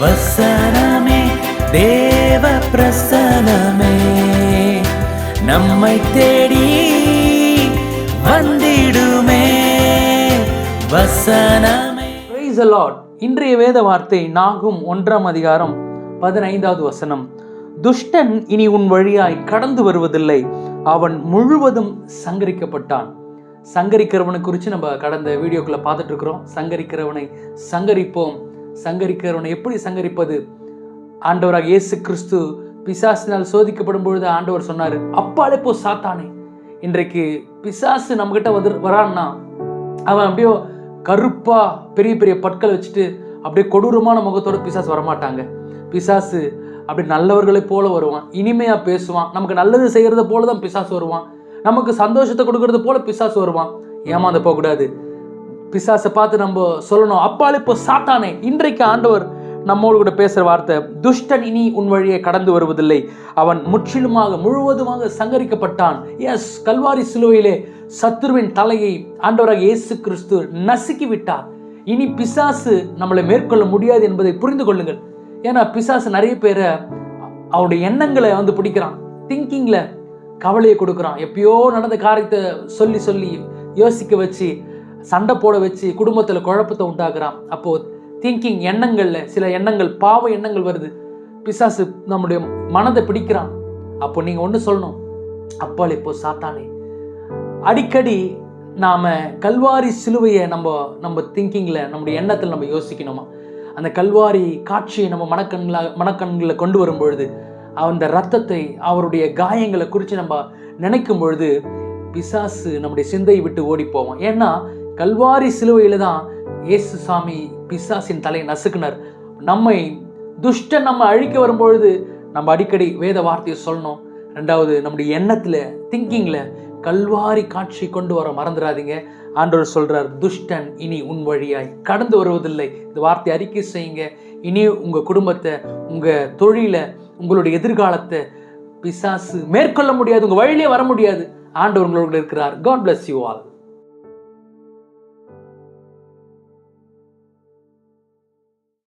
வசனமே தேவ பிரசனமே நம்மை தேடி வந்திடுமே வசனமே. இன்றைய வேத வார்த்தை நாகும் ஒன்றாம் அதிகாரம் பதினைந்தாவது வசனம். துஷ்டன் இனி உன் வழியாய் கடந்து வருவதில்லை. அவன் முழுவதும் சங்கரிக்கப்பட்டான். சங்கரிக்கிறவனை குறித்து நம்ம கடந்த வீடியோக்குள்ளே பார்த்துட்டு இருக்கிறோம். சங்கரிக்கிறவனை சங்கரிப்போம். சங்கரிக்கிறவனை எப்படி சங்கரிப்பது? ஆண்டவராக இயேசு கிறிஸ்து பிசாசினால் சோதிக்கப்படும் பொழுது ஆண்டவர் சொன்னார் அப்பாலே போ சாத்தானே. இன்றைக்கு பிசாசு நம்மகிட்ட வந்து வரான்னா அவன் அப்படியோ கருப்பா பெரிய பெரிய பற்கள் வச்சுட்டு அப்படியே கொடூரமான முகத்தோடு பிசாசு வரமாட்டாங்க. பிசாசு அப்படி நல்லவர்களை போல வருவான் இனிமையா பேசுவான். நமக்கு நல்லது செய்யறத போல தான் பிசாசு வருவான். நமக்கு சந்தோஷத்தை கொடுக்கறது போல பிசாசு வருவான். ஏமாந்து போகக்கூடாது. பிசாசை பார்த்து நம்ம சொல்லணும் அப்பாலே சாத்தானே இன்றைக்கு ஆண்டவர் நம்மோடு கூட பேசுகிற வார்த்தை துஷ்டன் இனி உன் வழியை கடந்து வருவதில்லை. அவன் முற்றிலுமாக முழுவதுமாக சங்கரிக்கப்பட்டான். எஸ் கல்வாரி சிலுவையிலே சத்துருவின் தலையை ஆண்டவராக இயேசு கிறிஸ்து நசுக்கி விட்டார் இனி பிசாசு நம்மளை மேற்கொள்ள முடியாது என்பதை புரிந்து கொள்ளுங்கள். ஏன்னா பிசாசு நிறைய பேரை அவருடைய எண்ணங்களை வந்து பிடிக்கிறான். திங்கிங்கில் கவலையை கொடுக்குறான். எப்பயோ நடந்த காரியத்தை சொல்லி சொல்லி யோசிக்க வச்சு சண்டை போட வச்சு குடும்பத்தில் குழப்பத்தை உண்டாக்குறான். அப்போது திங்கிங் எண்ணங்களில் சில எண்ணங்கள் பாவ எண்ணங்கள் வருது. பிசாசு நம்முடைய மனதை பிடிக்கிறான். அப்போ நீங்கள் ஒன்று சொல்லணும். அப்பால் இப்போ சாத்தானே. அடிக்கடி நாம் கல்வாரி சிலுவையை நம்ம நம்ம திங்கிங்கில் நம்முடைய எண்ணத்தில் நம்ம யோசிக்கணுமா? அந்த கல்வாரி காட்சியை நம்ம மனக்கண்களாக மனக்கண்களில் கொண்டு வரும் பொழுது அந்த ரத்தத்தை அவருடைய காயங்களை குறித்து நம்ம நினைக்கும் பொழுது பிசாசு நம்முடைய சிந்தையை விட்டு ஓடி போவோம் ஏன்னா கல்வாரி சிலுவையில் தான் இயேசு சாமி பிசாசின் தலையை நசுக்குனர். நம்மை துஷ்டன் நம்ம அழிக்க வரும்பொழுது நம்ம அடிக்கடி வேத வார்த்தையை சொல்லணும். ரெண்டாவது நம்முடைய எண்ணத்தில் திங்கிங்கில் கல்வாரி காட்சி கொண்டு வர மறந்துடாதீங்க ஆண்டவர் சொல்கிறார் துஷ்டன் இனி உன் வழியாய் கடந்து வருவதில்லை. இந்த வார்த்தை அறிக்கை செய்யுங்க. இனி உங்கள் குடும்பத்தை உங்கள் தொழிலை உங்களுடைய எதிர்காலத்தை பிசாசு மேற்கொள்ள முடியாது உங்கள் வழியிலே வர முடியாது. ஆண்டவர் உங்களோட இருக்கிறார். God bless you all